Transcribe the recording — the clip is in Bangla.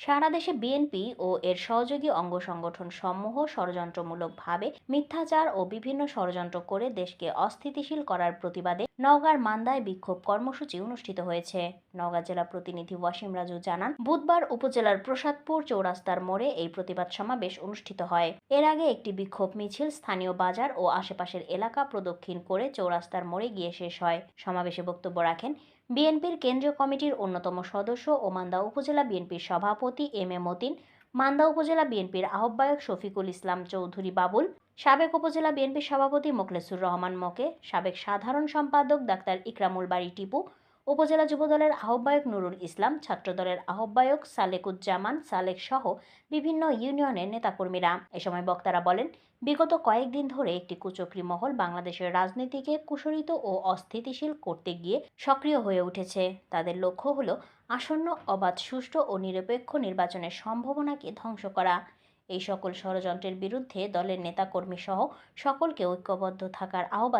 সারা দেশে বিএনপি ও এর সহযোগী অঙ্গ সংগঠন সমূহ ষড়যন্ত্রমূলকভাবে মিথ্যাচার ও বিভিন্ন ষড়যন্ত্র করে দেশকে অস্থিতিশীল করার প্রতিবাদে নওগাঁর মান্দায় বিক্ষোভ কর্মসূচি অনুষ্ঠিত হয়েছে। নওগাঁ জেলা প্রতিনিধি ওয়াসিম রাজু জানান, বুধবার উপজেলার প্রসাদপুর চৌরাস্তার মোড়ে এই প্রতিবাদ সমাবেশ অনুষ্ঠিত হয়। এর আগে একটি বিক্ষোভ মিছিল স্থানীয় বাজার ও আশেপাশের এলাকা প্রদক্ষিণ করে চৌরাস্তার মোড়ে গিয়ে শেষ হয়। সমাবেশে বক্তব্য রাখেন বিএনপির কেন্দ্রীয় কমিটির অন্যতম সদস্য ও মান্দা উপজেলা বিএনপির সভাপতি এম এ মতিন মান্দা উপজেলা বিএনপির আহ্বায়ক শফিকুল ইসলাম চৌধুরী বাবুল, সাবেক উপজেলা বিএনপির সভাপতি মোখলেসুর রহমান মকে, সাবেক সাধারণ সম্পাদক ডাক্তার ইকরামুল বাড়ি টিপু উপজেলা যুবদলের আহ্বায়ক নুরুল ইসলাম, ছাত্রদলের আহ্বায়ক সালেকুজ্জামান সালেক সহ বিভিন্ন ইউনিয়নের নেতাকর্মীরা। এ সময় বক্তারা বলেন, বিগত কয়েকদিন ধরে একটি কুচক্রী মহল বাংলাদেশের রাজনীতিকে কুশরিত ও অস্থিতিশীল করতে গিয়ে সক্রিয় হয়ে উঠেছে। তাদের লক্ষ্য হল আসন্ন অবাধ, সুষ্ঠু ও নিরপেক্ষ নির্বাচনের সম্ভাবনাকে ধ্বংস করা। এই সকল ষড়যন্ত্রের বিরুদ্ধে দলের নেতাকর্মী সহ সকলকে ঐক্যবদ্ধ থাকার আহ্বান